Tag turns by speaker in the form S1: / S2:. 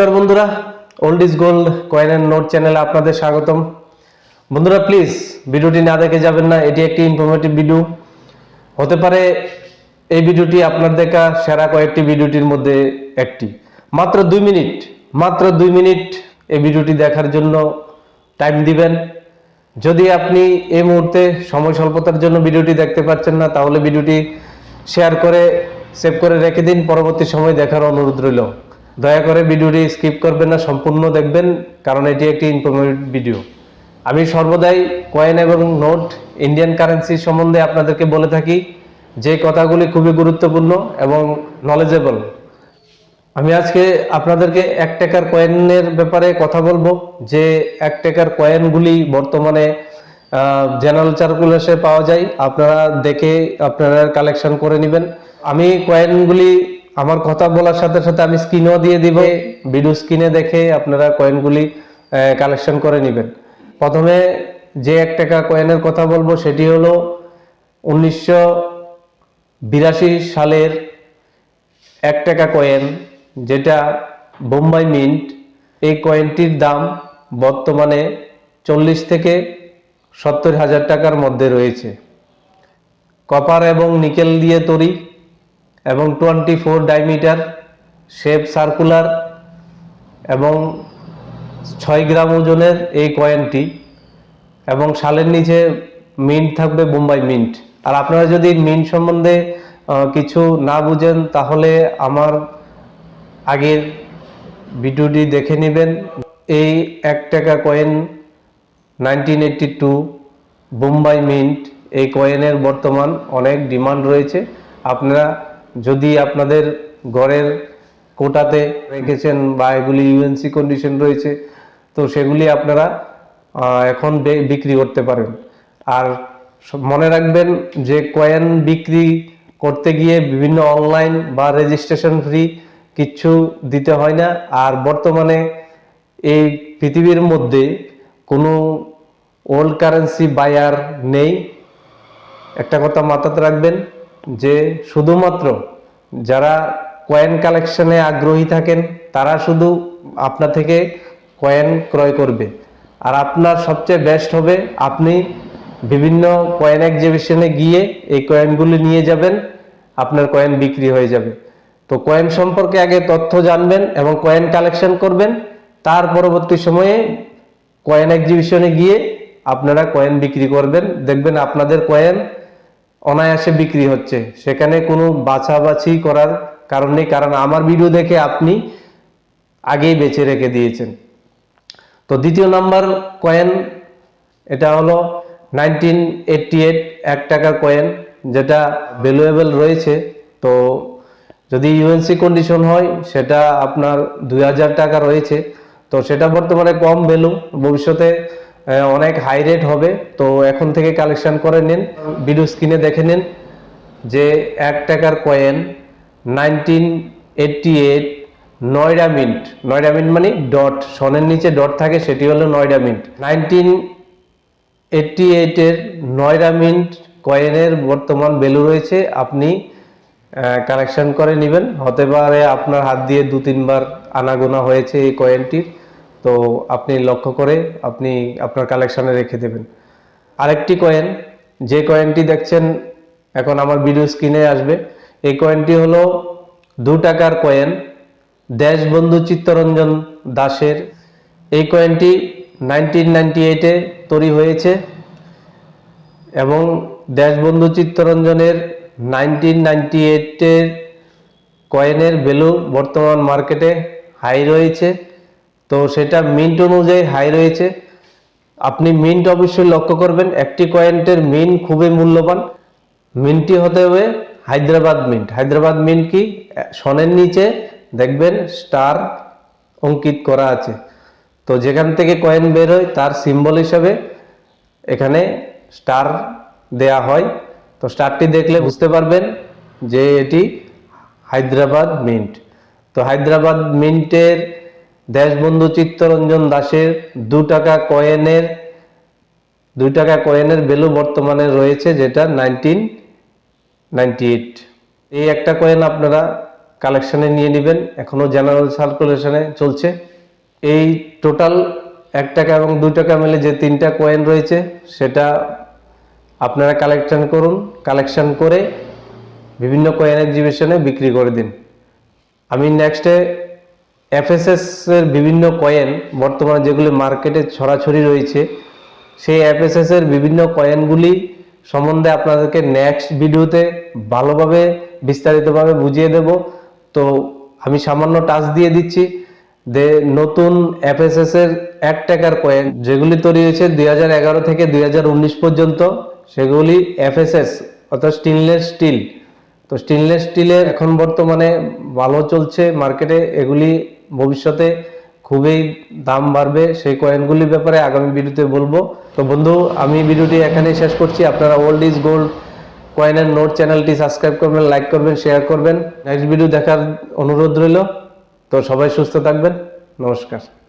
S1: নমস্কার বন্ধুরা old is gold coin and note চ্যানেলে আপনাদের স্বাগতম। বন্ধুরা প্লিজ ভিডিওটি না দেখে যাবেন না, এটি একটি ইনফরমেটিভ ভিডিও হতে পারে এই ভিডিওটি আপনার দেখা সেরা কয়েকটি ভিডিওটির মধ্যে একটি। মাত্র দুই মিনিট, মাত্র দুই মিনিট এই ভিডিওটি দেখার জন্য টাইম দিবেন। যদি আপনি এই মুহূর্তে সময় স্বল্পতার জন্য ভিডিওটি দেখতে পাচ্ছেন না, তাহলে ভিডিওটি শেয়ার করে সেভ করে রেখে দিন। পরবর্তী সময় দেখার অনুরোধ রইল। দয়া করে ভিডিওটি স্কিপ করবেন না, সম্পূর্ণ দেখবেন, কারণ এটি একটি ইনফরমেটিভ ভিডিও আমি সর্বদাই কয়েন এবং নোট ইন্ডিয়ান কারেন্সি সম্বন্ধে আপনাদেরকে বলে থাকি, যে কথাগুলি খুবই গুরুত্বপূর্ণ এবং নলেজেবল আমি আজকে আপনাদেরকে এক টাকার কয়েনের ব্যাপারে কথা বলব, যে এক টাকার কয়েনগুলি বর্তমানে জেনারেল সার্কুলেশনে পাওয়া যায়। আপনারা দেখে আপনারা কালেকশন করে নেবেন। আমি কয়েনগুলি আমার কথা বলার সাথে সাথে আমি স্ক্রিনও দিয়ে দিব। ভিডিও স্ক্রিনে দেখে আপনারা কয়েনগুলি কালেকশন করে নেবেন। প্রথমে যে এক টাকা কয়েনের কথা বলব সেটি হলো উনিশশো বিরাশি সালের এক টাকা কয়েন যেটা বোম্বাই মিন্ট এই কয়েনটির দাম বর্তমানে চল্লিশ থেকে সত্তর হাজার টাকার মধ্যে রয়েছে। কপার এবং নিকেল দিয়ে তৈরি। এবং twenty four diameter shape circular এবং ছয় গ্রাম ওজনের এই কয়েনটি এবং সালের নিচে মিন্ট থাকবে বোম্বাই মিন্ট। আর আপনারা যদি মিন্ট সম্বন্ধে কিছু না বুঝেন, তাহলে আমার আগের ভিডিওটি দেখে নেবেন। এই এক টাকা coin nineteen eighty two Bombay mint, এই কয়েনের বর্তমান অনেক ডিমান্ড রয়েছে। আপনারা যদি আপনাদের ঘরের কোটাতে রেখেছেন বা এগুলি ইউএনসি কন্ডিশন রয়েছে, তো সেগুলি আপনারা এখন বিক্রি করতে পারেন। আর মনে রাখবেন যে কয়েন বিক্রি করতে গিয়ে বিভিন্ন অনলাইন বা রেজিস্ট্রেশন ফ্রি কিচ্ছু দিতে হয় না। আর বর্তমানে এই পৃথিবীর মধ্যে কোনো ওল্ড কারেন্সি বায়ার নেই। একটা কথা মাথাতে রাখবেন যে শুধুমাত্র যারা কয়েন কালেকশনে আগ্রহী থাকেন, তারা শুধু আপনার থেকে কয়েন ক্রয় করবে। আর আপনার সবচেয়ে বেস্ট হবে, আপনি বিভিন্ন কয়েন এক্সিবিশনে গিয়ে এই কয়েনগুলি নিয়ে যাবেন, আপনার কয়েন বিক্রি হয়ে যাবে। তো কয়েন সম্পর্কে আগে তথ্য জানবেন এবং কয়েন কালেকশন করবেন, তার পরবর্তী সময়ে কয়েন এক্সিবিশনে গিয়ে আপনারা কয়েন বিক্রি করবেন। দেখবেন আপনাদের কয়েন অনায়াসে বিক্রি হচ্ছে। সেখানে কোনো বাছাবাছি করার কারণ নেই, কারণ আমার ভিডিও দেখে আপনি আগেই বেছে রেখে দিয়েছেন। তো দ্বিতীয় নাম্বার কয়েন এটা হলো নাইনটিন এইটটি এইট এক টাকার কয়েন যেটা ভ্যালুয়েবল রয়েছে। তো যদি ইউএনসি কন্ডিশন হয়, সেটা আপনার দুই হাজার টাকা রয়েছে। তো সেটা বর্তমানে কম ভ্যালু ভবিষ্যতে অনেক হাই রেট হবে। তো এখন থেকে কালেকশন করে নিন। ভিডিও স্ক্রিনে দেখে নিন যে এক টাকার coin nineteen eighty eight Noida mint Noida mint মানে ডট সনের নিচে ডট থাকে, সেটি হলো নয়ডা মিন্ট নাইনটিন এইটটি এইটের নয়ডা মিন্ট কয়েনের বর্তমান ভ্যালু রয়েছে। আপনি কালেকশন করে নেবেন। হতে পারে আপনার হাত দিয়ে দু তিনবার আনাগোনা হয়েছে এই কয়েনটির তো আপনি লক্ষ্য করে আপনি আপনার কালেকশনে রেখে দেবেন। আরেকটি কয়েন যে কয়েনটি দেখছেন, এখন আমার ভিডিও স্ক্রিনে আসবে। এই কয়েনটি হলো দু টাকার কয়েন দেশবন্ধু চিত্তরঞ্জন দাসের। এই কয়েনটি নাইনটিন নাইনটি এইটে তৈরি হয়েছে এবং দেশবন্ধু চিত্তরঞ্জনের নাইনটিন নাইনটি এইটের কয়েনের ভ্যালু বর্তমান মার্কেটে হাই রয়েছে। তো সেটা মিন্ট অনুযায়ী হাই রয়েছে। আপনি মিন্ট অবশ্যই লক্ষ্য করবেন, একটি কয়েন্টের মিন্ট খুবই মূল্যবান। মিন্টটি হতে হবে হায়দ্রাবাদ মিন্ট হায়দ্রাবাদ মিন্ট কি? সনের নিচে দেখবেন স্টার অঙ্কিত করা আছে। তো যেখান থেকে কয়েন বের হয়, তার সিম্বল হিসাবে এখানে স্টার দেয়া হয়। তো স্টারটি দেখলে বুঝতে পারবেন যে এটি হায়দ্রাবাদ মিন্ট তো হায়দ্রাবাদ মিন্টের দেশবন্ধু চিত্তরঞ্জন দাসের দু টাকা কয়েনের দুই টাকা কয়েনের ভ্যালু বর্তমানে রয়েছে যেটা নাইনটিন নাইনটি এইট এই একটা কয়েন আপনারা কালেকশানে নিয়ে নেবেন। এখনও জেনারেল সার্কুলেশনে চলছে। এই টোটাল এক টাকা এবং দুই টাকা মিলে যে তিনটা কয়েন রয়েছে, সেটা আপনারা কালেকশন করুন। কালেকশন করে বিভিন্ন কয়েন এক্সিবিশনে বিক্রি করে দিন। আমি নেক্সটে এফএসএস এর বিভিন্ন কয়েন বর্তমানে যেগুলি মার্কেটে ছড়াছড়ি রয়েছে, সেই এফএসএস বিভিন্ন কয়েনগুলি সম্বন্ধে আপনাদেরকে নেক্সট ভিডিওতে ভালোভাবে বিস্তারিতভাবে বুঝিয়ে দেব। তো আমি সামান্য টাচ দিয়ে দিচ্ছি। যে নতুন এফএসএস এর এক টাকার কয়েন যেগুলি তৈরি হয়েছে দুই হাজার এগারো থেকে দুই হাজার উনিশ পর্যন্ত, সেগুলি এফএসএস অর্থাৎ স্টেনলেস স্টিল তো স্টেনলেস স্টিলের এখন বর্তমানে ভালো চলছে মার্কেটে এগুলি ভবিষ্যতে খুবই দাম বাড়বে সেই কয়েনগুলির ব্যাপারে আগামী ভিডিওতে বলব। তো বন্ধু, আমি ভিডিওটি এখানেই শেষ করছি। আপনারা ওল্ড ইজ গোল্ড কয়েনের নোট চ্যানেলটি সাবস্ক্রাইব করবেন লাইক করবেন শেয়ার করবেন। নেক্সট ভিডিও দেখার অনুরোধ রইল। তো সবাই সুস্থ থাকবেন। নমস্কার।